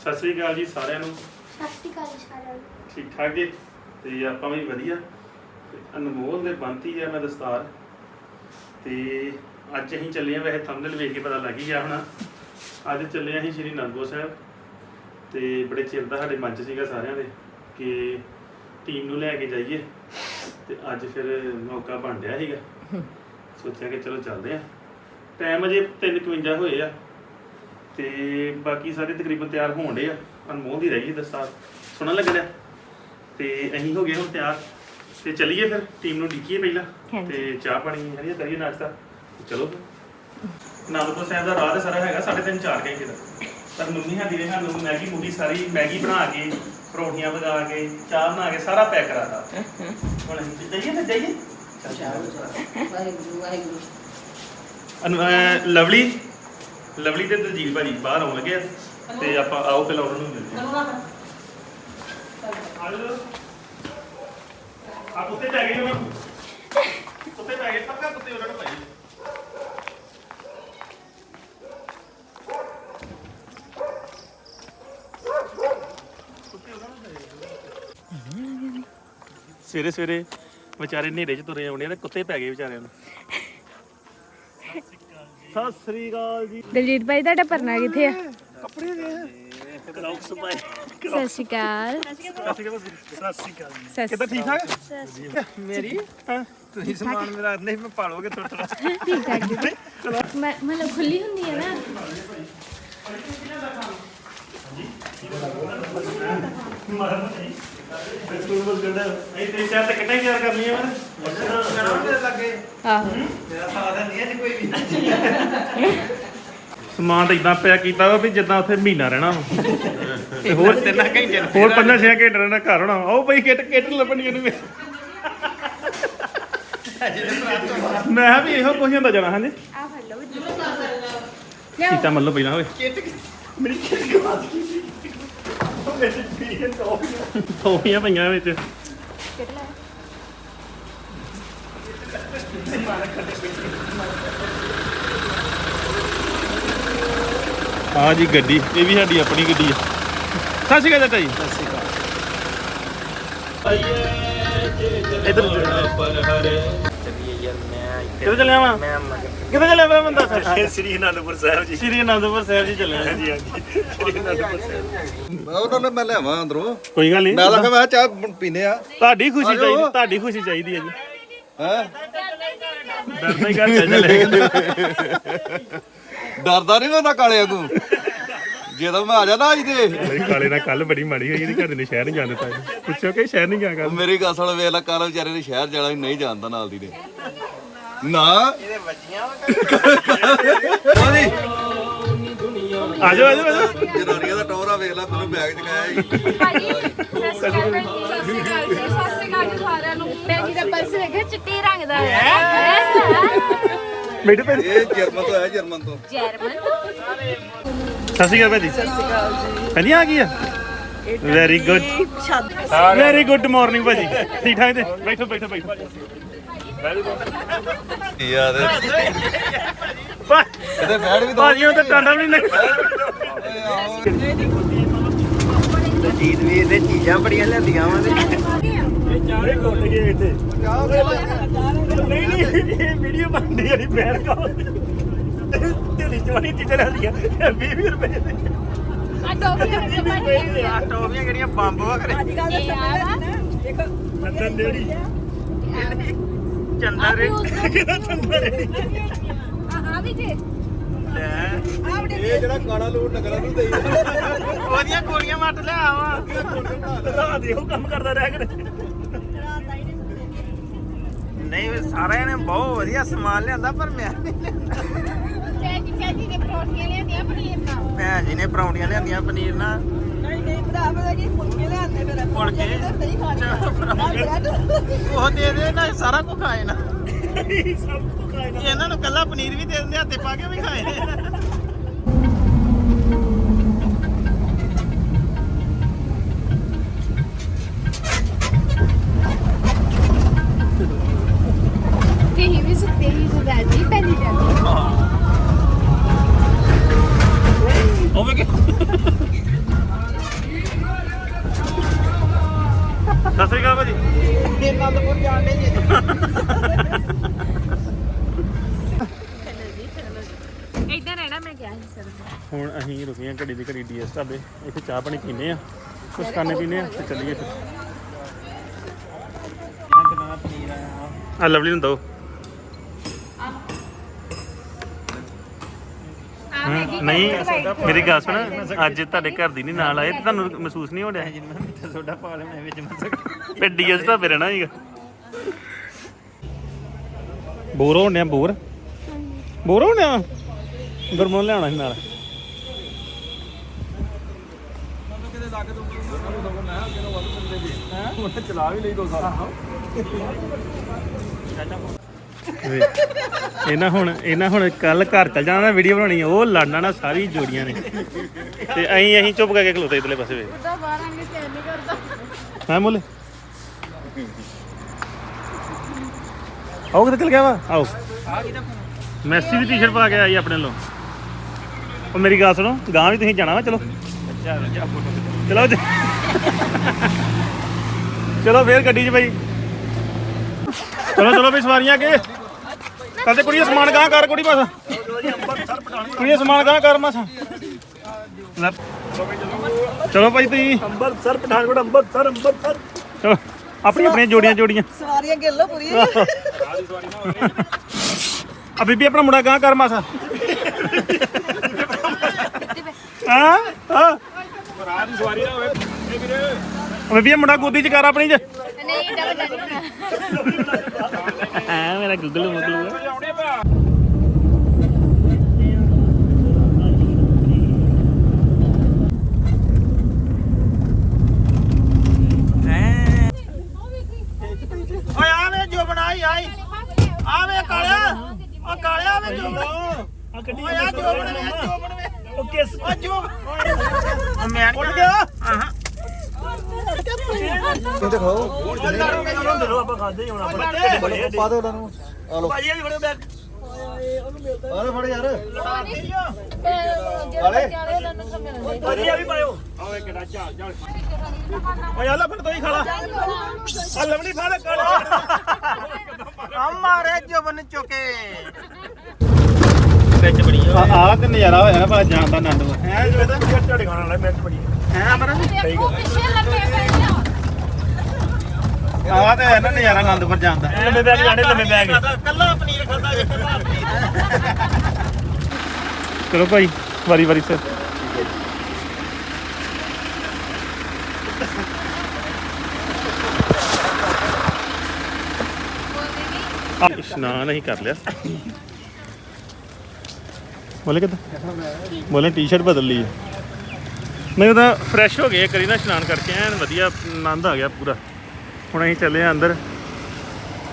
ਸਤਿ ਸ੍ਰੀ ਅਕਾਲ ਜੀ ਸਾਰਿਆਂ ਨੂੰ। ਸਤਿ ਸ਼੍ਰੀ ਅਕਾਲ ਜੀ ਸਾਰਿਆਂ ਨੂੰ। ਠੀਕ ਠਾਕ ਜੀ? ਤੇ ਆਪਾਂ ਵੀ ਵਧੀਆ। ਤੇ ਅਨਮੋਲ ਦੇ ਬੰਤੀ ਆ ਮੈਂ ਦਸਤਾਰ। ਤੇ ਅੱਜ ਅਸੀਂ ਚੱਲੇ ਆ ਵੈਸੇ ਥੰਬਨੇਲ ਵੇਖ ਕੇ ਪਤਾ ਲੱਗ ਹੀ ਗਿਆ ਹੋਣਾ। ਅੱਜ ਚੱਲੇ ਆ ਅਸੀਂ ਸ਼੍ਰੀ ਅਨੰਦਪੁਰ ਸਾਹਿਬ। ਤੇ ਬੜੇ ਚਿਰ ਦਾ ਸਾਡੇ ਮਨ 'ਚ ਸੀਗਾ ਸਾਰਿਆਂ ਦੇ ਕਿ ਟੀਮ ਨੂੰ ਲੈ ਕੇ ਜਾਈਏ। ਤੇ ਅੱਜ ਫਿਰ ਮੌਕਾ ਬਣ ਰਿਹਾ ਸੀਗਾ। ਸੋਚਿਆ ਕਿ ਚਲੋ ਚੱਲਦੇ ਆ ਟਾਈਮ ਅਜੇ 3:51 ਹੋਏ ਆ। ਤੇ ਬਾਕੀ ਸਾਰੇ ਤਕਰੀਬਨ ਤਿਆਰ ਹੋਣ ਡੇ ਆ। ਅਨਮੋਲ ਦੀ ਰਹਿ ਗਈ ਦਸਤਾਰ। ਸੋਹਣਾ ਲੱਗ ਰਿਹਾ ਤੇ ਅਸੀਂ ਹੋ ਗਏ ਹੁਣ ਤਿਆਰ। ਤੇ ਚੱਲੀਏ ਫਿਰ। ਟੀਮ ਨੂੰ ਡਿੱਕੀਏ ਪਹਿਲਾਂ। ਤੇ ਚਾਹ ਪਾਣੀ ਹਰੀਆ ਕਰੀਏ ਨਾਸ਼ਤਾ। ਤੇ ਚਲੋ ਫਿਰ। ਨਾਨਕਪੁਰ ਸਾਹਿਬ ਦਾ ਰਾਹ ਤਾਂ ਸਾਰਾ ਹੈਗਾ। 3.5 4 ਘੰਟੇ ਦਾ। ਪਰ ਮੰਮੀ ਸਾਡੀ ਨੇ ਸਾਨੂੰ ਮੈਗੀ ਮੂਗੀ ਸਾਰੀ ਮੈਗੀ ਬਣਾ ਕੇ ਪਰੌਂਠੀਆਂ ਵਗਾ ਕੇ ਚਾਹ ਬਣਾ ਕੇ ਸਾਰਾ ਪੈਕ ਕਰਾਤਾ ਹੁਣ ਅਸੀਂ ਜਾਈਏ ਤੇ ਜਾਈਏ। ਵਾਹਿਗੁਰੂ ਵਾਹਿਗੁਰੂ। ਅਨੁ- ਅਹ ਲਵਲੀ? ਲਵਲੀ ਤੇ ਦਲਜੀਤ ਭਾਜੀ ਬਾਹਰ ਆਉਣ ਲੱਗੇ ਆ ਤੇ ਆਪਾਂ ਆਓ ਪਹਿਲਾਂ ਉਹਨਾਂ ਨੂੰ ਮਿਲਦੇ ਹਾਂ। ਆਲੋ ਆ ਕੁੱਤੇ ਪੈ ਗਏ ਉਹਨਾਂ ਨੂੰ ਕੁੱਤੇ ਪੈ ਗਏ ਪੱਕਾ ਕੁੱਤੇ ਉਹਨਾਂ ਨੂੰ ਭਾਈ। ਸਵੇਰੇ ਸਵੇਰੇ ਵਿਚਾਰੇ ਨੇੜੇ ਚ ਤੁਰੇ ਆਉਂਦੇ ਆ ਤੇ ਕੁੱਤੇ ਪੈ ਗਏ ਵਿਚਾਰਿਆਂ ਨੂੰ। ਸਤਿ ਸ੍ਰੀ ਅਕਾਲ ਜੀ। ਦਲਜੀਤ ਭਾਈ ਤੁਹਾਡਾ ਪਰਨਾ ਕਿੱਥੇ ਆ? ਕਰਾਉਕਸ ਭਾਈ ਸਤਿ ਸ਼੍ਰੀ ਅਕਾਲ। ਸਤਿ ਸ਼੍ਰੀ ਅਕਾਲ ਸਤਿ ਸ਼੍ਰੀ ਅਕਾਲ। ਕਿੱਦਾਂ ਠੀਕ ਠਾਕ? ਮੇਰੀ ਹਾਂ ਤੁਸੀਂ ਸਮਾਨ ਮੇਰਾ ਨਹੀਂ ਮੈਂ ਪਾਲੋਗੇ ਥੋੜਾ ਠੀਕ ਠਾਕ ਜੀ। ਮੈਂ ਮਤਲਬ ਖੁੱਲੀ ਹੁੰਦੀ ਹੈ ਨਾ। ਸਕੂਲ ਬਸ ਗੰਦਾ ਇਹ ਤੇ ਚਾਰ ਤੇ ਕਿੱਟਾਂ ਤਿਆਰ ਕਰਨੀਆਂ ਮੈਂ ਮੇਰੇ ਲੱਗੇ ਆਹੋ। ਮੇਰਾ ਸਾਥ ਨਹੀਂ ਹੈ ਜੀ ਕੋਈ ਵੀ ਸਮਾਨ ਤਾਂ ਇਦਾਂ ਪਿਆ ਕੀਤਾ ਵਾ ਵੀ ਜਿੱਦਾਂ ਉੱਥੇ ਮਹੀਨਾ ਰਹਿਣਾ ਵਾ। ਤੇ ਹੋਰ ਤਿੰਨ ਘੰਟੇ ਹੋਰ ਪੰਜਾਂ ਛੇ ਘੰਟੇ ਰਹਿਣਾ ਘਰ ਹੋਣਾ। ਆਓ ਬਈ ਕਿੱਟ ਕਿੱਟ ਲੱਭਣੀ ਇਹਨੂੰ ਵੀ। ਮੈਂ ਵੀ ਇਹੋ ਕੁਝ ਹੁੰਦਾ ਜਾਣਾ ਹਾਂਜੀ? ਆ ਫੜ ਲਓ। ਸੀਟਾਂ ਮੱਲੋ ਪਹਿਲਾਂ ਹੋਵੇ ਮੇਰੀ ਕਿੱਟ ਗਵਾਚ ਗਈ ਉਹ ਟੋਪੀਆਂ ਪਈਆਂ ਵਿੱਚ ਆ ਜੀ ਗੱਡੀ ਇਹ ਵੀ ਸਾਡੀ ਆਪਣੀ ਗੱਡੀ ਆ ਸਤਿ ਸ਼੍ਰੀ ਅਕਾਲ ਚਾਚਾ ਜੀ ਸਤਿ ਸ਼੍ਰੀ ਅਕਾਲ ਇਧਰ ਚੱਲੀਏ ਯਾਰ ਮੈਂ ਕਿੱਥੇ ਚੱਲਿਆ ਵਾ ਮੈਂ ਕਿੱਥੇ ਚੱਲਿਆ ਵਾ ਬੰਦਾ ਸ੍ਰੀ? ਅਨੰਦਪੁਰ ਸਾਹਿਬ ਜੀ। ਸ਼੍ਰੀ ਅਨੰਦਪੁਰ ਸਾਹਿਬ ਜੀ ਚੱਲਿਆ ਹਾਂਜੀ ਹਾਂਜੀ। ਸ਼੍ਰੀ ਅਨੰਦਪੁਰ ਸਾਹਿਬ। ਉਹਨਾਂ ਨੇ ਮੈਂ ਲਿਆਵਾਂ ਅੰਦਰੋਂ। ਕੋਈ ਗੱਲ ਨਹੀਂ ਮੈਂ ਲੱਗਾ ਮੈਂ ਕਿਹਾ ਚਾਹ ਪੀਨੇ ਆ। ਤੁਹਾਡੀ ਖੁਸ਼ੀ। ਚਾਹੀਦੀ ਤੁਹਾਡੀ ਖੁਸ਼ੀ ਚਾਹੀਦੀ ਹੈ ਜੀ। ਹੈ? ਡਰਦਾ ਹੀ ਘਰ ਚੱਲ ਚੱਲੇ ਡਰਦਾ ਨਹੀਂ ਹੁੰਦਾ ਕਾਲੇ ਵਾਂਗੂ ਜਦੋਂ ਮੈਂ ਆ ਜਾਣਾ ਅੱਜ ਤੇ। ਕਾਲੇ ਨਾਲ ਕੱਲ ਬੜੀ ਮਾੜੀ ਹੋਈ ਇਹਦੀ ਘਰ ਦੇ ਸ਼ਹਿਰ ਨਹੀਂ ਜਾਣ ਦਿੱਤਾ। ਪੁੱਛੋ ਕਿ ਸ਼ਹਿਰ ਨਹੀਂ ਗਿਆ ਕੱਲ ਮੇਰੀ ਗੱਲ ਸੁਣ ਵੇਖ ਲੈ ਕਾਲੇ ਵਿਚਾਰੇ ਨੇ ਸ਼ਹਿਰ ਜਾਣਾ ਨਹੀਂ ਜਾਣਦਾ ਨਾਲ ਦੀ ਨੇ। ਨਾ। ਇਹਦੇ ਵੱਜੀਆਂ ਉਹਦੀ ਆਜੋ ਆਜੋ ਆਜੋ। ਜਨਾਨੀਆਂ ਦਾ ਟੌਰਾ ਵੇਖ ਲੈ ਮੈਨੂੰ ਬੈਗ ਚ ਗਿਆ ਸੀ ਸਤਿ ਸ਼੍ਰੀ ਅਕਾਲ ਭੈਣ ਜੀ। ਸਤਿ ਸ਼੍ਰੀ ਅਕਾਲ ਜੀ। ਸਤਿ ਸ਼੍ਰੀ ਅਕਾਲ ਜੀ ਸਾਰਿਆਂ ਨੂੰ। ਭੈਣ ਜੀ ਦਾ ਪਰਸ ਵੇਖਿਆ ਚਿੱਟੇ ਰੰਗ ਦਾ ਹੈ ਬੈਠੋ ਭੈਣ ਇਹ ਜਰਮਨ ਤੋਂ ਆਇਆ ਜਰਮਨ ਤੋਂ। ਜਰਮਨ ਸਤਿ ਸ਼੍ਰੀ ਅਕਾਲ ਭਾਜੀ ਸਤਿ ਸ਼੍ਰੀ ਅਕਾਲ ਜੀ। ਭਾਜੀ ਆ ਗਈ ਆ? Very good very good morning ਭਾਜੀ। ਠੀਕ ਠਾਕ ਤੇ ਬੈਠੋ ਬੈਠੋ ਬੈਠੋ। ਯਾਰ। ਭਾ- ਇਹਦੇ ਬੈਠ ਵੀ ਦੋ। ਭਾਜੀ ਉਹ ਤਾਂ ਟਾਂਡਾ ਵੀ ਨਹੀਂ। ਜੀਤ ਵੀ ਇਹਦੇ ਚੀਜ਼ਾਂ ਬੜੀਆਂ ਲੈਂਦੀਆਂ ਵਾ ਤੇ। ਚਾਰੇ ਕੋਟ ਗਏ ਇੱਥੇ ਨਹੀਂ ਨਹੀਂ ਇਹ ਵੀਡੀਓ ਬਣਦੀ ਹੈ ਨਹੀਂ ਬੈਨ ਕਾ। ਤੇ ਜਵਾਨੀ ਚੀਜ਼ਾਂ ਲੈਂਦੀਆਂ। 20 ਰੁਪਏ ਦੇ। ਆ ਟੋਪੀਆਂ ਪਾਣੀ ਆ ਟੋਪੀਆਂ ਕਿਹੜੀਆਂ? ਬੰਬ ਵਾ ਕਰੇ ਨੰਦਨ ਡੇੜੀ ਚੰਦਾ ਰੇ ਕਿਹਦਾ ਚੰਦਾ ਰੇੜੀ। ਆ ਵੀ ਜੇ। ਇਹ ਜਿਹੜਾ ਕਾਲਾ ਲੂਟ ਨਗਰਾਂ ਨੂੰ ਦੇਈ ਉਹਦੀਆਂ ਗੋਲੀਆਂ ਮੱਟ ਲਿਆ ਵਾ ਰਾਤ ਇਹੋ ਕੰਮ ਕਰਦਾ ਰਹਿ ਕਰ ਨਹੀਂ ਵੀ ਸਾਰਿਆਂ ਨੇ ਬਹੁਤ ਵਧੀਆ ਸਮਾਨ ਲਿਆਂਦਾ ਪਰ ਮੈਂ। ਭੈਣ ਜੀ ਭੈਣ ਜੀ ਨੇ ਪਰੌਂਠੀਆਂ ਲਿਆਂਦੀਆਂ ਪਨੀਰ ਨਾਲ ਭੈਣ ਜੀ ਨੇ ਪਰੌਂਠੀਆਂ ਲਿਆਂਦੀਆਂ ਪਨੀਰ ਨਾਲ। ਨਹੀਂ ਭਰਾ। ਪਤਾ ਕੀ ਫੁਲਕੇ ਲਿਆਂਦੇ ਫਿਰ ਫੁਲਕੇ? ਨਹੀਂ ਖਾਣੇ ਉਹ ਦੇ ਦੇ ਨਾ ਸਾਰਾ ਕੁਝ ਖਾਏ ਨਾ। ਸਭ ਕੁ ਖਾਏ ਨਾ ਇਹਨਾਂ ਨੂੰ ਕੱਲਾ ਪਨੀਰ ਵੀ ਦੇ ਦਿੰਦੇ ਹੱਥੇ ਪਾ ਕੇ ਵੀ ਖਾਏ ਤੇ ਹੀ ਵੀ ਸੁੱਤੇ ਹੀ ਸੁਦਾ ਜੀ ਪਹਿਲੀ ਜਾਂਦੀ ਉਹ ਵੇ ਸ੍ਰੀ ਅਕਾਲ ਭਾਜੀ। ਇਹ ਆਨੰਦਪੁਰ ਜਾਣ ਦੇ ਜੀ। ਇਦਾਂ ਰਹਿਣਾ ਮੈਂ ਕਿਹਾ ਸੀ ਸਰ। ਹੁਣ ਅਸੀਂ ਰੁਕੇ ਹਾਂ ਘੜੀ ਦੀ ਘੜੀ ਡੀਐਸ ਢਾਬੇ। ਇੱਥੇ ਚਾਹ ਪਾਣੀ ਪੀਨੇ ਆ ਕੁਝ ਖਾਣੇ ਪੀਨੇ ਆ ਤੇ ਚੱਲੀਏ ਫਿਰ। ਆ ਲਵਲੀ ਨੂੰ ਦੋ। ਆ ਨਹੀਂ ਮੇਰੀ ਗੱਲ ਸੁਣ ਅੱਜ ਤੁਹਾਡੇ ਘਰ ਦੀ ਨਹੀਂ ਨਾਲ ਆਏ ਤੇ ਤੁਹਾਨੂੰ ਮਹਿਸੂਸ ਨਹੀਂ ਹੋ ਰਿਹਾ ਜਿੰਨਾ ਮਿੱਠਾ ਸੋਡਾ ਪਾ ਲੈਣਾ ਵਿੱਚ ਮਸਕ ਫਿਰ ਡੀਐਸ ਢਾਬੇ ਰਹਿਣਾ ਹੀਗਾ ਬੋਰ ਹੋਣ ਬੋਰ? ਬੋਰ ਹੋਣ ਡਿਆ ਗੁਰਮਨ ਲਿਆਉਣਾ ਸੀ ਨਾਲ। ਵੇ, ਇਹਨਾਂ ਹੁਣ ਇਹਨਾਂ ਹੁਣ ਕੱਲ ਘਰ ਚੱਲ ਜਾਣਾ ਨਾ ਵੀਡੀਓ ਬਣਾਉਣੀ ਉਹ ਲੜਨਾ ਨਾ ਸਾਰੀ ਜੋੜੀਆਂ ਨੇ। ਤੇ ਅਸੀਂ ਅਸੀਂ ਚੁੱਪ ਕਰਕੇ ਖਲੋਤੇ ਇਧਰਲੇ ਪਾਸੇ ਵੇ। ਉਹਦਾ ਬਾਹਰ ਆਂਗੇ ਚੈਨ ਨਹੀਂ ਕਰਦਾ। ਹਾਂ ਮੁੱਲੇ। ਆਓ ਕਿੱਥੇ ਚਲ ਗਿਆ ਵਾ? ਆਓ। ਮੈਸੀ ਦੀ ਟੀ-ਸ਼ਰਟ ਪਾ ਕੇ ਆਈ ਆਪਣੇ ਲੋ ਉਹ ਮੇਰੀ ਗੱਲ ਸੁਣੋ ਗਾਂ ਵੀ ਤੁਸੀਂ ਜਾਣਾ ਵਾ ਚਲੋ। ਚਲੋ ਜੀ। ਚਲੋ ਫੇਰ ਗੱਡੀ 'ਚ ਬਈ। ਚਲੋ ਚਲੋ ਬਈ ਸਵਾਰੀਆਂ ਅੱਗੇ ਕਰਦੇ ਕੁੜੀਏ ਸਮਾਨ ਗਾਂ ਕਰ ਕੁੜੀ ਬਸ। ਕੁੜੀਏ ਸਮਾਨ ਗਾਂ ਕਰ ਮਸ ਲੈ। ਚਲੋ ਭਾਈ ਤੁਸੀਂ। ਅੰਬਰਸਰ ਪਠਾਨਕੋਟ ਅੰਬਰਸਰ ਅੰਬਰਸਰ ਚਲੋ ਆਪਣੀ ਆਪਣੀਆਂ ਜੋੜੀਆਂ ਜੋੜੀਆਂ। ਸਵਾਰੀਆਂ ਗਿੱਲੋ ਪੂਰੀਆਂ। ਆ ਬੀਬੀ ਆਪਣਾ ਮੁੰਡਾ ਗਾਂ ਕਰ ਮਾਸਾ ਹਾਂ। ਹਾਂ? ਭਰਾ ਦੀ ਸਵਾਰੀ ਨਾ ਹੋਵੇ ਬੀਬੀ ਇਹ ਮੁੰਡਾ ਗੋਦੀ ਚ ਕਰ ਆਪਣੀ ਚ। ਨਹੀਂ ਡਬਲ ਡਬਲ ਹਾਂ ਮੇਰਾ ਗੁੱਗਲ ਮੁਗਲੂ ਓਏ ਆਵੇ ਜੋ ਬਣਾਈ ਆਈ। ਆਵੇ ਕਾਲਿਆ। ਓ ਕਾਲਿਆ ਆਵੇ ਜੋ ਬਣਾ ਓਏ ਆ ਜੋ ਬਣਵੇ ਜੋ ਬਣਵੇ ਓ ਕਿਸ ਓ ਜੋ ਮੈਂ ਉੱਠ ਗਿਆ ਤੂੰ ਦਿਖਾਓ ਪਾ ਦੇ ਉਹਨਾਂ ਨੂੰ ਆ ਲੋ ਭਾਜੀ ਵੀ ਫੜੋ ਬੈਗ ਆ ਲੈ ਫੜ ਯਾਰ। ਭਾਜੀ ਆ ਵੀ ਪਾਇਓ। ਆਵੇ ਕਿਹੜਾ ਝਾਲ ਝਾਲ ਓਏ ਆ ਲੈ। ਫਿਰ ਤੂੰ ਹੀ ਖਾ ਲਾ ਆ ਲਵਣੀ ਫੜ ਕਾਲੇ ਆ ਮਾਰੇ ਜਵਨ ਚੁਕੇ। ਵਿੱਚ ਬੜੀ ਆ। ਆ ਤੇ ਨਜ਼ਾਰਾ ਹੋਇਆ ਨਾ ਭਲਾ ਜਾਣ ਦਾ ਆਨੰਦ ਹੈ ਜੋ ਤਾਂ ਝਾੜੇ ਖਾਣ ਵਾਲਾ ਮਿੰਟ ਬੜੀ ਹੈ ਅਮਰ ਦੇਖੋ ਪਿੱਛੇ ਲੱਗੇ ਪਏ। ਆ ਆ ਤੇ ਹੈ ਨਾ ਨਜ਼ਾਰਾ ਆਨੰਦਪੁਰ ਜਾਣ ਦਾ। ਲੰਮੇ ਬੈਗ ਜਾਣੇ ਲੰਮੇ ਬੈਗ ਕੱਲਾ ਪਨੀਰ ਖਾਂਦਾ ਜੇ ਕੱਲਾ ਪਨੀਰ। ਚਲੋ ਭਾਈ ਵਾਰੀ ਵਾਰੀ ਸੇ ਇਸ਼ਨਾਨ ਅਸੀਂ ਕਰ ਲਿਆ। ਬੋਲੇ ਕਿਦਾਂ? ਬੋਲੇ ਟੀ-ਸ਼ਰਟ ਬਦਲ ਲਈ। ਹੈ ਨਹੀਂ ਤਾਂ ਫਰੈਸ਼ ਹੋ ਗਏ ਕਰੀ ਨਾ ਇਸ਼ਨਾਨ ਕਰਕੇ ਐਨ ਵਧੀਆ ਆਨੰਦ ਆ ਗਿਆ ਪੂਰਾ। ਹੁਣ ਅਸੀਂ ਚੱਲੇ ਆ ਅੰਦਰ।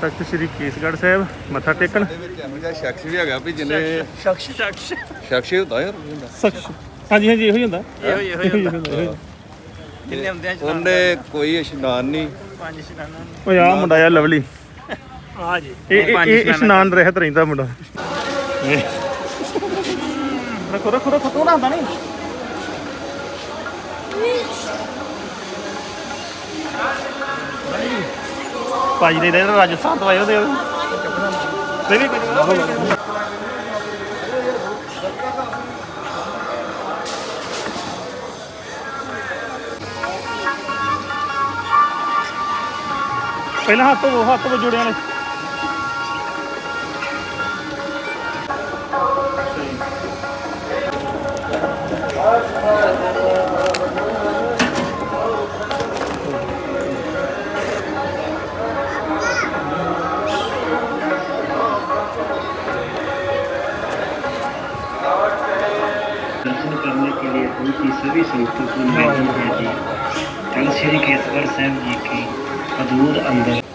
ਤਖਤ ਸ੍ਰੀ ਕੇਸਗੜ੍ਹ ਸਾਹਿਬ ਮੱਥਾ ਟੇਕਣ। ਇਹਦੇ ਵਿੱਚ ਇਹੋ ਜਿਹਾ ਸ਼ਖਸ ਵੀ ਹੈਗਾ ਵੀ ਜਿਹਨੇ ਸ਼ਖਸ ਸ਼ਖਸ ਸ਼ਖਸ। ਹੀ ਹੁੰਦਾ ਯਾਰ ਹੁੰਦਾ। ਸਖਸ਼। ਹਾਂਜੀ ਹਾਂਜੀ ਇਹੋ ਹੀ ਹੁੰਦਾ। ਇਹੋ ਹੀ ਇਹੋ ਹੀ ਹੁੰਦਾ। ਕਿੰਨੇ ਹੁੰਦੇ ਆ ਉਹਨੇ ਕੋਈ ਇਸ਼ਨਾਨ ਨਹੀਂ। ਪੰਜ ਸ਼ਨਾਨਾਂ ਓਏ ਆ ਮੁੰਡਾ ਆ ਲਵਲੀ। ਆ ਜੀ। ਇਹ ਇਸ਼ਨਾਨ ਰਹਿਤ ਰਹਿੰਦਾ ਮੁੰਡਾ। ਰੱਖੋ ਰੱਖੋ ਰੱਖੋ ਤੂੰ ਨਾ ਹੁੰਦਾ ਨਹੀਂ। ਭਾਜੀ ਨੇ ਇਹਦਾ ਰਾਜਸਥਾਨ ਤੋਂ ਆਏ ਉਹਦੇ ਨਹੀਂ ਨਹੀਂ ਪਹਿਲਾਂ ਹੱਥ ਧੋਵੋ ਹੱਥ ਧੋਵੋ ਜੁੜਿਆਂ ਨੇ भी संतों की है। जी। धन श्री केतगढ़ साहब जी की अदूर। अंदर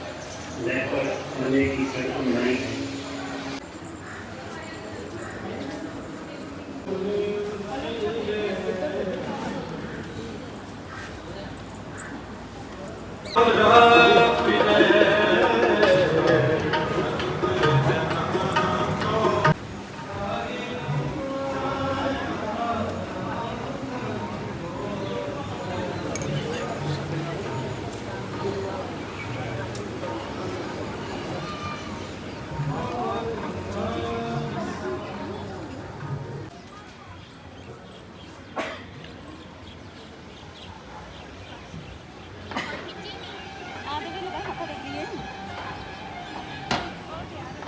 Oh,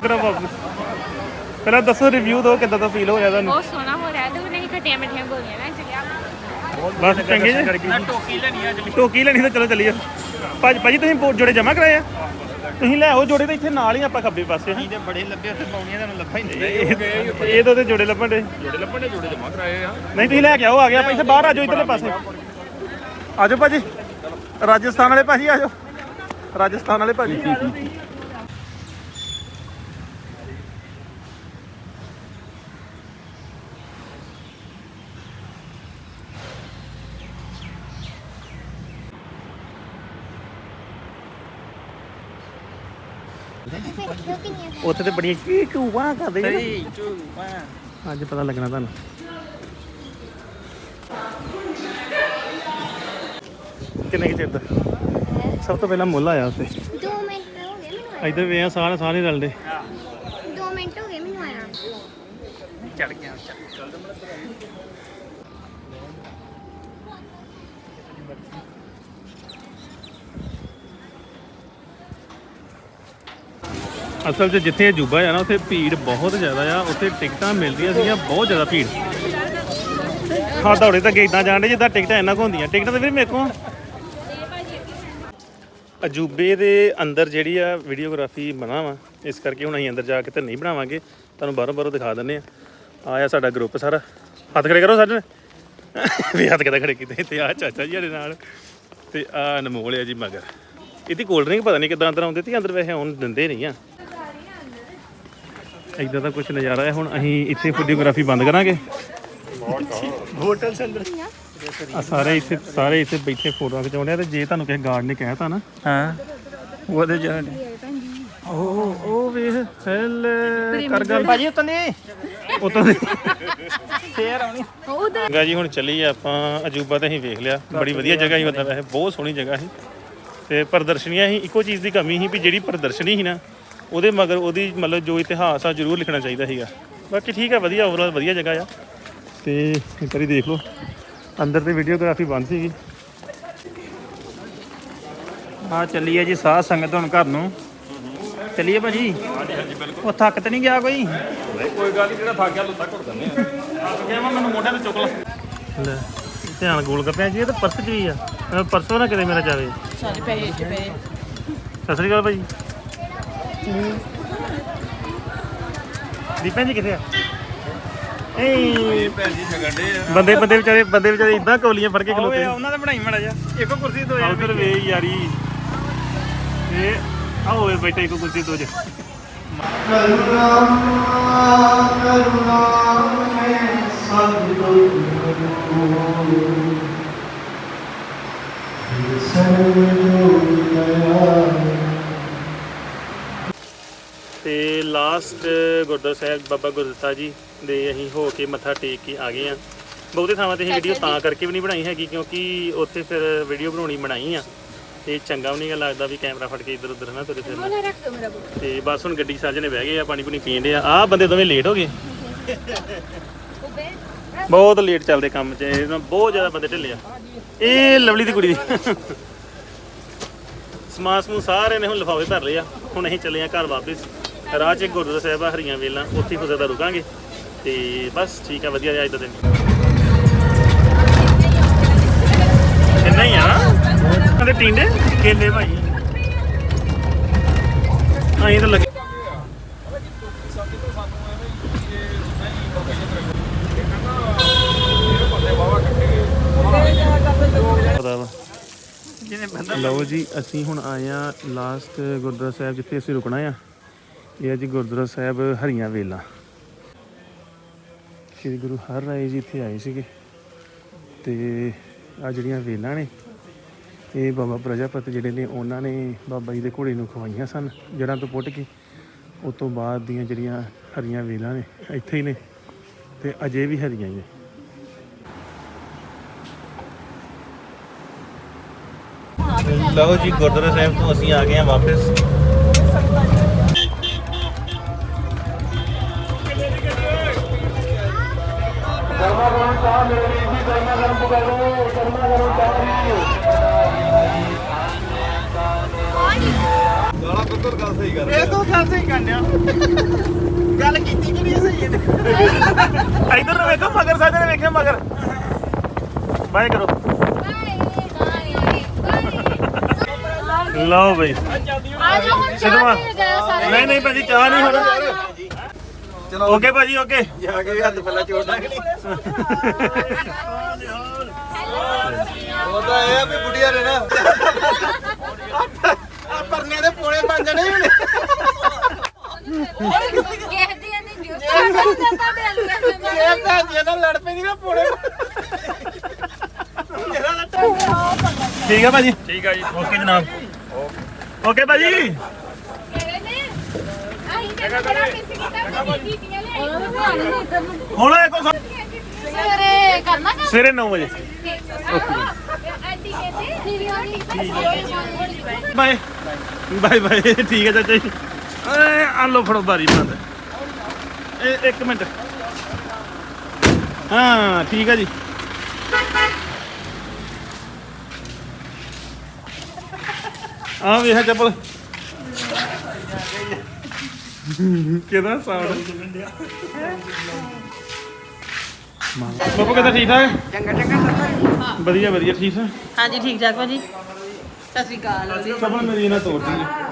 ਤੇਰਾ ਵਾਪਸ ਪਹਿਲਾਂ ਦੱਸੋ ਰਿਵਿਊ ਦਿਓ ਕਿੱਦਾਂ ਦਾ ਫੀਲ ਹੋ ਰਿਹਾ ਤੁਹਾਨੂੰ? ਬਹੁਤ ਸੋਹਣਾ ਹੋ ਰਿਹਾ ਤੇ ਨਹੀਂ ਖੱਟੀਆਂ ਮਿੱਠੀਆਂ ਗੋਲੀਆਂ ਨਾ ਚਲਿਆ ਬਸ ਚੰਗੇ ਜੀ। ਟੋਕੀ ਲੈਣੀ ਅੱਜ ਟੋਕੀ ਲੈਣੀ ਤਾਂ ਚਲੋ ਚੱਲੀਏ। ਭਾਜੀ ਭਾਜੀ ਤੁਸੀਂ ਬੋਟ ਜੋੜੇ ਜਮਾ ਕਰਾਏ ਆ? ਤੁਸੀਂ ਲੈ ਆਓ ਜੋੜੇ ਤਾਂ ਇੱਥੇ ਨਾਲ ਹੀ ਆਪਾਂ ਖੱਬੇ ਪਾਸੇ ਹਾਂ ਇਹਦੇ ਬੜੇ ਲੱਭੇ ਉੱਥੇ ਪਾਉਣੀਆਂ ਤੁਹਾਨੂੰ ਲੱਭਾ ਹੀ ਨਹੀਂ। ਇਹ ਤਾਂ ਤੇ ਜੋੜੇ ਲੱਭਣ ਦੇ। ਜੋੜੇ ਲੱਭਣ ਦੇ ਜੋੜੇ ਜਮਾ ਕਰਾਏ ਆ। ਨਹੀਂ ਤੁਸੀਂ ਲੈ ਕੇ ਆਓ ਆ ਗਿਆ ਪੈਸੇ ਬਾਹਰ ਆਜੋ ਇੱਧਰਲੇ ਪਾਸੇ। ਆਜੋ ਭਾਜੀ। ਰਾਜਸਥਾਨ ਵਾਲੇ ਭਾਜੀ ਆਜੋ ਰਾਜਸਥਾਨ ਵਾਲੇ ਭਾਜੀ। ਉੱਥੇ ਤੇ ਬੜੀਆਂ ਕੀ ਕੂਵਾ ਕਰਦੇ ਆ। ਅੱਜ ਪਤਾ ਲੱਗਣਾ ਤੁਹਾਨੂੰ। ਕਿੰਨੇ ਕਿ ਚਿਰ ਦਾ? ਸਭ ਤੋਂ ਪਹਿਲਾਂ ਮੁੱਲ ਆਇਆ ਉੱਥੇ। 2 ਮਿੰਟ ਹੋ ਗਏ ਮੈਨੂੰ ਆਇਆ। ਇੱਧਰ ਵੇ ਆ ਸਾਰੇ ਸਾਰੇ ਰਲਦੇ। 2 ਮਿੰਟ ਹੋ ਗਏ ਮੈਨੂੰ ਆਇਆ। ਚੜ ਗਿਆ। ਅਸਲ 'ਚ ਜਿੱਥੇ ਅਜੂਬਾ ਆ ਨਾ, ਉੱਥੇ ਭੀੜ ਬਹੁਤ ਜ਼ਿਆਦਾ ਆ, ਉੱਥੇ ਟਿਕਟਾਂ ਮਿਲਦੀਆਂ ਸੀਗੀਆਂ, ਬਹੁਤ ਜ਼ਿਆਦਾ ਭੀੜ। ਹਾਂ, ਦੌੜੇ ਤਾਂ ਇਦਾਂ ਜਾਣਦੇ ਜਿੱਦਾਂ ਟਿਕਟਾਂ ਇੰਨਾ ਕੁ ਹੁੰਦੀਆਂ। ਟਿਕਟਾਂ ਤਾਂ ਫਿਰ ਮੇਰੇ ਕੋਲ। ਅਜੂਬੇ ਦੇ ਅੰਦਰ ਜਿਹੜੀ ਆ ਵੀਡੀਓਗ੍ਰਾਫੀ ਬਣਾ ਵਾ, ਇਸ ਕਰਕੇ ਹੁਣ ਅਸੀਂ ਅੰਦਰ ਜਾ ਕੇ ਤਾਂ ਨਹੀਂ ਬਣਾਵਾਂਗੇ। ਤੁਹਾਨੂੰ ਬਾਹਰੋਂ ਬਾਹਰੋਂ ਦਿਖਾ ਦਿੰਨੇ ਆ ਆਇਆ ਸਾਡਾ ਗਰੁੱਪ ਸਾਰਾ। ਹੱਥ ਖੜੇ ਕਰੋ ਸਾਡੇ ਵੀ ਹੱਥ ਕਿੱਦਾਂ ਖੜੇ ਕੀਤੇ। ਤੇ ਆ ਚਾਚਾ ਜੀ ਸਾਡੇ ਨਾਲ। ਤੇ ਆ ਅਨਮੋਲ ਆ ਜੀ ਮਗਰ। ਇਹਦੀ ਕੋਲਡ ਡਰਿੰਕ ਪਤਾ ਨਹੀਂ ਕਿੱਦਾਂ ਅੰਦਰ ਆਉਂਦੇ ਤੇ ਅੰਦਰ ਵੈਸੇ ਆਉਣ ਦਿੰਦੇ ਨਹੀਂ ਆ। ਇਦਾਂ ਦਾ ਕੁਝ ਨਜ਼ਾਰਾ ਹੈ। ਹੁਣ ਅਸੀਂ ਇੱਥੇ ਫੋਟੋਗ੍ਰਾਫੀ ਬੰਦ ਕਰਾਂਗੇ। ਹੋਟਲ ਸੰਦਰ ਆ ਸਾਰੇ ਇੱਥੇ ਸਾਰੇ ਇੱਥੇ ਬੈਠੇ ਫੋਟੋਆਂ ਖਿਚਾਉਂਦੇ ਆ ਤੇ ਜੇ ਤੁਹਾਨੂੰ ਕਿਸੇ ਗਾਰਡ ਨੇ ਕਹਿਤਾ ਨਾ। ਹਾਂ। ਉਹਦੇ ਜਾਣ ਉਹ ਉਹ ਵੇਖ ਹੈਲ ਕਰ ਗੱਲ। ਭਾਜੀ ਉਤੋਂ ਦੀ ਉਤੋਂ ਦੀ ਫੇਰ ਆਉਣੀ। ਚੰਗਾ ਜੀ ਹੁਣ ਚੱਲੀ ਆਪਾਂ ਅਜੂਬਾ ਤਾਂ ਅਸੀਂ ਵੇਖ ਲਿਆ। ਬੜੀ ਵਧੀਆ ਜਗ੍ਹਾ ਸੀ ਮਤਲਬ ਵੈਸੇ ਬਹੁਤ ਸੋਹਣੀ ਜਗ੍ਹਾ ਸੀ। ਤੇ ਪ੍ਰਦਰਸ਼ਨੀਆਂ ਸੀ ਇੱਕੋ ਚੀਜ਼ ਦੀ ਕਮੀ ਸੀ ਵੀ ਜਿਹੜੀ ਪ੍ਰਦਰਸ਼ਨੀ ਸੀ ਨਾ ਉਹਦੇ ਮਗਰ ਉਹਦੀ ਮਤਲਬ ਜੋ ਇਤਿਹਾਸ ਆ ਜ਼ਰੂਰ ਲਿਖਣਾ ਚਾਹੀਦਾ ਸੀਗਾ। ਬਾਕੀ ਠੀਕ ਆ ਵਧੀਆ ਓਵਰਆਲ ਵਧੀਆ ਜਗ੍ਹਾ ਆ। ਤੇ ਇੱਕ ਵਾਰੀ ਦੇਖ ਲਓ। ਅੰਦਰ ਤੇ ਵੀਡੀਓਗ੍ਰਾਫੀ ਬੰਦ ਸੀਗੀ। ਆ ਚੱਲੀਏ ਜੀ ਸਾਧ ਸੰਗਤ ਹੁਣ ਘਰ ਨੂੰ। ਚੱਲੀਏ ਭਾਜੀ? ਹਾਂਜੀ ਹਾਂਜੀ ਬਿਲਕੁਲ ਉਹ ਥੱਕ ਤੇ ਨਹੀਂ ਗਿਆ ਕੋਈ? ਗਿਆ ਵਾ ਮੈਨੂੰ ਮੋਢੇ ਤੇ ਚੁੱਕ ਲਾ। ਲੈ ਧਿਆਨ ਗੋਲ ਗੱਪਿਆਂ ਜੀ ਇਹ ਤਾਂ ਪਰਸ 'ਚ ਵੀ ਆ। ਪਰਸੋਂ ਨਾ ਕਿਤੇ ਮੇਰਾ ਜਾਵੇ। ਸਾਡੇ ਪੈਸੇ ਚ ਪਏ। ਸਤਿ ਸ੍ਰੀ ਅਕਾਲ ਭਾਈ ਦੀਪਾਂ ਜੀ ਕਿੱਥੇ ਆ? ਏ ਬੰਦੇ ਬੰਦੇ ਵਿਚਾਰੇ ਬੰਦੇ ਵਿਚਾਰੇ ਇਦਾਂ ਕੌਲੀਆਂ ਫੜ ਕੇ ਓਏ ਖਲੋਤੇ ਉਹਨਾਂ ਦਾ ਬਣਾਈ ਮੜਾ ਜਾ ਇੱਕੋ ਕੁਰਸੀ ਤੋਂ ਆਓ ਫਿਰ ਵੇ ਯਾਰੀ। ਇਹ ਆਓ ਵੇ ਬੈਠੇ ਇੱਕ ਕੁਰਸੀ ਤੋਂ ਜੇ। ਤੇ ਲਾਸਟ ਗੁਰਦੁਆਰਾ ਸਾਹਿਬ ਬਾਬਾ ਗੁਰਦਿੱਤਾ ਜੀ ਦੇ ਅਸੀਂ ਹੋ ਕੇ ਮੱਥਾ ਟੇਕ ਕੇ ਆ ਗਏ ਆ ਬਹੁਤੇ ਥਾਵਾਂ ਤੇ ਇਹ ਵੀਡੀਓ ਤਾਂ ਕਰਕੇ ਵੀ ਨਹੀਂ ਬਣਾਈ ਹੈਗੀ ਕਿਉਂਕਿ ਉੱਥੇ ਫਿਰ ਵੀਡੀਓ ਬਣਾਉਣੀ ਬਣਾਈ ਆ। ਤੇ ਚੰਗਾ ਵੀ ਨਹੀਂ ਲੱਗਦਾ ਵੀ ਕੈਮਰਾ ਫੜ ਕੇ ਇੱਧਰ ਉੱਧਰ ਨਾ ਤੁਰੇ ਫਿਰਨਾ। ਤੇ ਬਸ ਹੁਣ ਗੱਡੀ ਸਾਜਣੇ ਬਹਿ ਗਏ ਆ ਪਾਣੀ ਪੂਣੀ ਪੀਣ ਦੇ ਆ। ਆਹ ਬੰਦੇ ਦੋਵੇਂ ਲੇਟ ਹੋ ਗਏ। ਬਹੁਤ ਲੇਟ ਚੱਲਦੇ ਕੰਮ 'ਚ ਤਾਂ ਬਹੁਤ ਜ਼ਿਆਦਾ ਬੰਦੇ ਢਿੱਲੇ ਆ। ਇਹ ਲਵਲੀ ਦੀ ਕੁੜੀ ਦੀ। ਸਮਾਨ ਸਮੂਹ ਸਾਰੇ ਨੇ ਹੁਣ ਲਿਫਾਫੇ ਭਰ ਲਏ ਆ। ਹੁਣ ਅਸੀਂ ਚੱਲੇ ਆ ਘਰ ਵਾਪਸ। ਰਾਹ 'ਚ ਇੱਕ ਗੁਰਦੁਆਰਾ ਸਾਹਿਬ ਆ ਹਰੀਆਂ ਵੇਲਾਂ ਉੱਥੇ ਹੀ ਫਸਦਾ ਰੁਕਾਂਗੇ। ਤੇ ਬਸ ਠੀਕ ਆ ਵਧੀਆ ਜਿਹਾ ਅੱਜ ਦਾ ਦਿਨ। ਇੰਨਾ ਹੀ ਆ? ਨਾ ਕਹਿੰਦੇ ਟੀਂਡੇ? ਕੇਲੇ ਭਾਈ। ਅਸੀਂ ਤਾਂ ਲੱਗੇ। ਪਤਾ ਵਾ ਜਿਹਨੇ ਬੰਦਾ ਲਓ ਜੀ ਅਸੀਂ ਹੁਣ ਆਏ ਆ ਲਾਸਟ ਗੁਰਦੁਆਰਾ ਸਾਹਿਬ ਜਿੱਥੇ ਅਸੀਂ ਰੁਕਣਾ ਆ। ਇਹ ਹੈ ਜੀ ਗੁਰਦੁਆਰਾ ਸਾਹਿਬ ਹਰੀਆਂ ਵੇਲਾਂ। ਸ਼੍ਰੀ ਗੁਰੂ ਹਰ ਰਾਏ ਜੀ ਇੱਥੇ ਆਏ ਸੀਗੇ ਤੇ ਆ ਜਿਹੜੀਆਂ ਵੇਲਾਂ ਨੇ, ਇਹ ਬਾਬਾ ਪ੍ਰਜਾਪਤ ਜਿਹੜੇ ਨੇ, ਉਹਨਾਂ ਨੇ ਬਾਬਾ ਜੀ ਦੇ ਘੋੜੇ ਨੂੰ ਖਵਾਈਆਂ ਸਨ, ਜੜ੍ਹਾਂ ਤੋਂ ਪੁੱਟ ਕੇ। ਉਸ ਤੋਂ ਬਾਅਦ ਦੀਆਂ ਜਿਹੜੀਆਂ ਹਰੀਆਂ ਵੇਲਾਂ ਨੇ, ਇੱਥੇ ਹੀ ਨੇ ਤੇ ਅਜੇ ਵੀ ਹਰੀਆਂ ਹੀ ਨੇ। ਲਓ ਜੀ, ਗੁਰਦੁਆਰਾ ਸਾਹਿਬ ਤੋਂ ਅਸੀਂ ਆ ਗਏ ਹਾਂ ਵਾਪਸ। ਸਾਲਾ ਬਿਲਕੁਲ ਗੱਲ ਸਹੀ ਕਰ ਇਹ ਤੋਂ ਗੱਲ ਸਹੀ ਕਰਨਿਆ ਗੱਲ ਕੀਤੀ ਕਿ ਨਹੀਂ ਸਹੀ ਇਹਨੇ ਇਧਰ ਨੂੰ ਵੇਖੋ ਮਗਰ ਸਾਡੇ ਨੇ ਵੇਖਿਆ ਮਗਰ। ਬਾਏ ਕਰੋ। ਲਓ ਬਈ। ਆ ਹੁਣ ਚਾਹ ਨਹੀਂ ਨਹੀਂ ਭਾਜੀ ਚਾਹ ਨਹੀਂ ਹੁਣ। ਚਲੋ। ਓਕੇ ਭਾਜੀ ਓਕੇ। ਜਾ ਕੇ ਹੱਥ ਪਹਿਲਾਂ ਚੋੜਨਾ ਕਿ ਨਹੀਂ ਉਹਦਾ ਇਹ ਆ ਵੀ ਬੁੜੀਆਂ ਨੇ ਨਾ। ਆ ਪਰਨੇ ਦੇ ਪੋਲੇ ਬਣ ਜਾਣੇ ਹੁਣ। ਕਿਸੇ ਦੀਆਂ ਨਹੀਂ ਦਿਓ ਤੁਹਾਡੇ ਵਾਲੀਆਂ ਇਹ ਭੈਣ ਜੀ ਨਾਲ ਲੜ ਪੈਂਦੀ ਨਾ ਪੋਲੇ। ਠੀਕ ਹੈ ਭਾਜੀ। ਠੀਕ ਹੈ ਜੀ ਓਕੇ ਜਨਾਬ। ਓਕੇ ਭਾਜੀ। ਕਿਹੜੇ ਨੇ ਆਹੀਂ ਜਗ੍ਹਾ ਹੁਣ ਸਵੇਰੇ ਕਰਨਾ ਕੰਮ? ਸਵੇਰੇ 9 ਵਜੇ। ਬਾਏ। Bye bye. ਠੀਕ ਹੈ ਚਾਚਾ ਜੀ। ਏ ਆ ਲੋ ਫੜੋ ਬਾਰੀ ਬੰਦ। ਇਹ ਇੱਕ ਮਿੰਟ। ਹਾਂ ਠੀਕ ਹੈ ਜੀ। ਆ ਵੇਖ ਚੱਪਲ। ਕਿਹਦਾ ਸਾਊਂਡ ਬਾਪੂ ਕਿਦਾਂ ਠੀਕ ਠਾਕ? ਚੰਗਾ ਚੰਗਾ ਵਧੀਆ ਵਧੀਆ ਠੀਕ ਹੈ ਹਾਂਜੀ ਠੀਕ ਠਾਕ ਭਾਜੀ। ਸਤਿ ਸ਼੍ਰੀ ਅਕਾਲ ਸਭਾ ਮੇਰੀ ਇਹਨਾਂ ਤੋੜਦੀ ਹੈ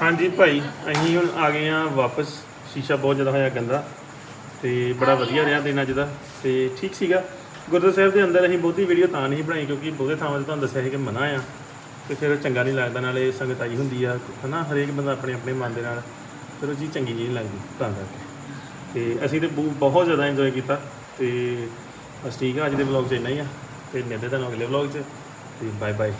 ਹਾਂਜੀ ਭਾਈ ਅਸੀਂ ਹੁਣ ਆ ਗਏ ਆ ਵਾਪਸ। ਸ਼ੀਸ਼ਾ ਬਹੁਤ ਜ਼ਿਆਦਾ ਹੋਇਆ ਗੰਦਾ ਤੇ ਬੜਾ ਵਧੀਆ ਰਿਹਾ ਦਿਨ ਅੱਜ ਦਾ ਤੇ ਠੀਕ ਸੀਗਾ। ਗੁਰਦੁਆਰਾ ਸਾਹਿਬ ਦੇ ਅੰਦਰ ਅਸੀਂ ਬਹੁਤੀ ਵੀਡੀਓ ਤਾਂ ਨਹੀਂ ਬਣਾਈ ਕਿਉਂਕਿ ਬਹੁਤੇ ਥਾਵਾਂ ਤੇ ਤੁਹਾਨੂੰ ਦੱਸਿਆ ਸੀ ਕਿ ਮਨਾ ਆ ਤੇ ਫਿਰ ਚੰਗਾ ਨਹੀਂ ਲੱਗਦਾ ਨਾਲੇ ਸੰਗਤ ਆਈ ਹੁੰਦੀ ਆ ਹਨਾ? ਹਰੇਕ ਬੰਦਾ ਆਪਣੇ ਆਪਣੇ ਮਨ ਦੇ ਨਾਲ। ਫਿਰ ਉਹ ਚੀਜ਼ ਚੰਗੀ ਨਹੀਂ ਲੱਗਦੀ ਤਾਂ ਕਰਕੇ ਤੇ ਅਸੀਂ ਤੇ ਬਹੁ- ਬਹੁਤ ਜ਼ਿਆਦਾ ਇੰਜੋਏ ਕੀਤਾ ਤੇ ਬਸ ਠੀਕ ਆ, ਅੱਜ ਦੇ ਵਲੌਗ 'ਚ ਇੰਨਾ ਹੀ ਆ ਤੇ ਮਿਲਦੇ ਤੁਹਾਨੂੰ ਅਗਲੇ ਵਲੌਗ 'ਚ ਤੇ ਬਾਏ ਬਾਏ